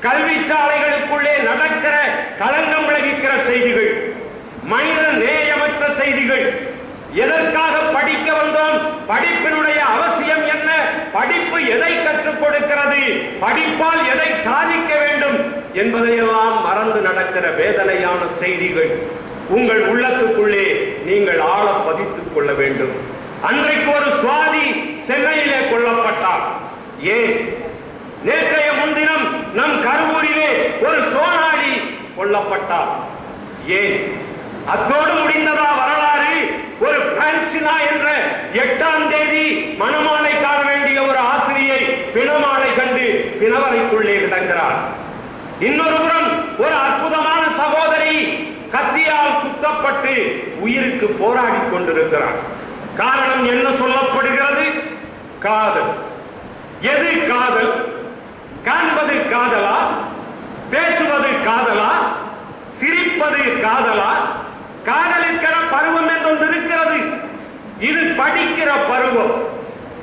கல்வி சாலைகளுக்குள்ளே நடக்கிற களங்கம் விளைவிக்கிற செய்திகள் மனித நேயமற்ற செய்திகள். எதற்காக படிக்க வந்தோம்? படிப்பினுடைய அவசியம் என்ன? படிப்பு எதை கற்றுக் கொடுக்கிறது? படிப்பால் எதை சாதிக்க வேண்டும்? என்பதையெல்லாம் மறந்து நடக்கிற வேதனையான செய்திகள் உங்கள் உள்ளத்துக்குள்ளே நீங்கள் ஆழ பதித்துக் கொள்ள வேண்டும். அன்றைக்கு ஒரு சுவாதி சென்னையிலே கொல்லப்பட்டார் ஏன்? நேற்றைய நம் கருவூரிலே ஒரு சோனாடி கொல்லப்பட்டார் ஏன்? அத்தோடு முடிந்ததா வரலாறு? ஒரு பிரான்சினா என்ற எட்டாம் தேதி மணமாலை காண வேண்டிய ஒரு ஆசிரியை பிணமாலை கண்டு பிணவரைக்குள்ளே கிடக்கிறார் இன்னொரு புறம் ஒரு அற்புதமான சகோதரி கத்தியால் குத்தப்பட்டு உயிருக்கு போராடி கொண்டிருக்கிறார் காரணம் என்ன சொல்லப்படுகிறது? காதல். எது காதல் காண்பது காதலா பேசுவது காதலா சிரிப்பது காதலா காதலிக்கிற பருவம் என்று ஒன்று இருக்கிறது இது படிக்கிற பருவம்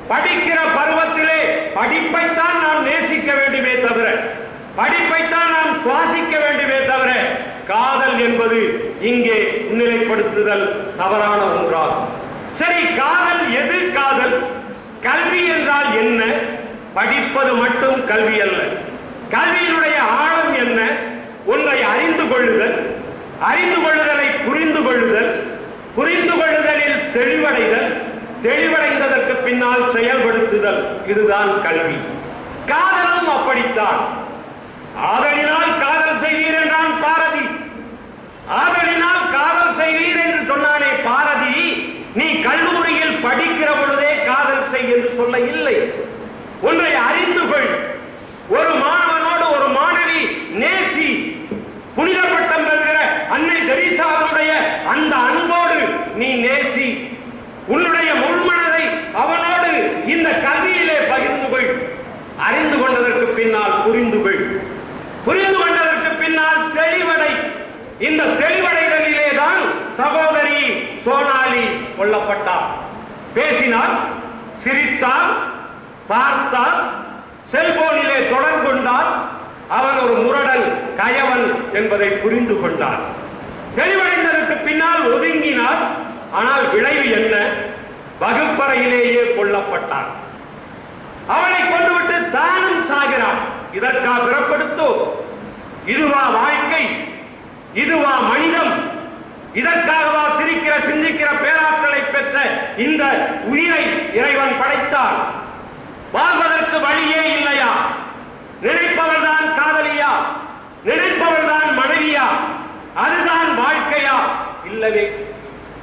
படிக்கிற பருவத்திலே படிப்பைத்தான் நாம் நேசிக்க வேண்டுமே தவிர படிப்பைத்தான் நாம் சுவாசிக்க வேண்டுமே தவிர காதல் என்பது இங்கே முன்னிலைப்படுத்துதல் தவறான ஒன்றாகும். சரி காதல் எது காதல்? கல்வி என்றால் என்ன? படிப்பது மட்டும் கல்வி அல்ல. கல்வியினுடைய ஆழம் என்ன? ஒன்றை அறிந்து கொள்ளுதல் அறிந்து கொள்ளுதலை புரிந்து கொள்ளுதல் புரிந்து கொள்ளுதலில் தெளிவடைதல் தெளிவடை பின்னால் செயல்படுத்துதல் இதுதான் கல்வி. காதலும் அப்படித்தான். ஆதலினால் காதல் செய்வீர் என்றான் பாரதி. ஆதலினால் காதல் செய்வீர் என்று சொன்னானே பாரதி நீ கல்லூரியில் படிக்கிற பொழுதே காதல் செய் என்று சொல்ல இல்லை. ஒன்றை அறிந்து கொள் ஒரு மாணவனோடு ஒரு மாணவி நேசி புனித பட்டம் பெறுகிற அன்னை தெரீசாவுடைய அந்த அன்போடு நீ நேசி உன்னுடைய முள்மனதை அவனோடு இந்த கல்வியிலே பகிர்ந்து கொள் அறிந்து கொண்டதற்கு பின்னால் புரிந்து கொள் புரிந்து கொண்டதற்கு பின்னால் தெளிவடை இந்த தெளிவடைதலிலே தான் சகோதரி சோனாலி கொல்லப்பட்டார். பேசினார் சிரித்தார் பார்த்தார் செல்போனிலே தொடர்பு கொண்டார். அவன் ஒரு முரடல் கயவன் என்பதை புரிந்து கொண்டார். தெளிவடைந்ததற்கு பின்னால் ஒதுங்கினார் ஆனால் விளைவு என்ன? வகுப்பறையிலேயே கொல்லப்பட்டார் அவனை கொண்டுவிட்டு தானும் சாகிறான். இதற்கா பிறப்படுத்தோ? இதுவா வாழ்க்கை? இதுவா மனிதம். இதற்காகவா சிரிக்கிற சிந்திக்கிற பேராற்றலை பெற்ற இந்த உயிரை இறைவன் படைத்தான் வாழ்வதற்கு வழியே இல்லையா? நினைப்பவள் தான் காதலியா? நினைப்பவள் தான் மனைவியா? அதுதான் வாழ்க்கையா? இல்லவே.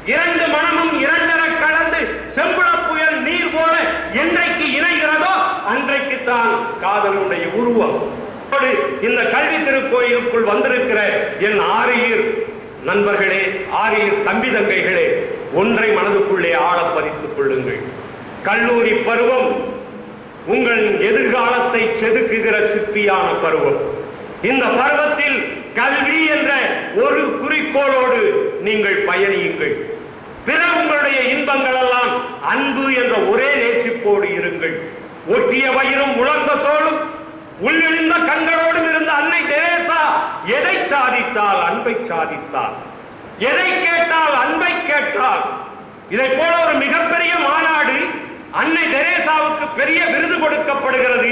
இரண்டு மனமும் இரண்டென கலந்து செம்புள புயல் நீர் போல என்றைக்கு இணைகிறதோ அன்றைக்கு தான் காதலுடைய உருவம். இப்போது இந்த கல்வி திருக்கோயிலுக்குள் வந்திருக்கிற என் ஆரியர் நண்பர்களே ஆரியர் தம்பி தங்கைகளே ஒன்றை மனதுக்குள்ளே ஆழ பதித்துக் கொள்ளுங்கள். கல்லூரி பருவம் உங்கள் எதிர்காலத்தை செதுக்குகிற சிற்பியான பருவம். இந்த பருவத்தில் கல்வி என்ற ஒரு குறிக்கோளோடு நீங்கள் பயணியுங்கள். பிற உங்களுடைய இன்பங்கள் எல்லாம் அன்பு என்ற ஒரே நேசிப்போடு இருங்கள். ஒட்டிய வயிறும் உலர்ந்த தோளும் எதை சாதித்தால் அன்பை சாதித்தால் எதை கேட்டால் அன்பை கேட்டால் இதை போல ஒரு மிகப்பெரிய மாநாடு அன்னை தெரேசாவுக்கு பெரிய விருது கொடுக்கப்படுகிறது.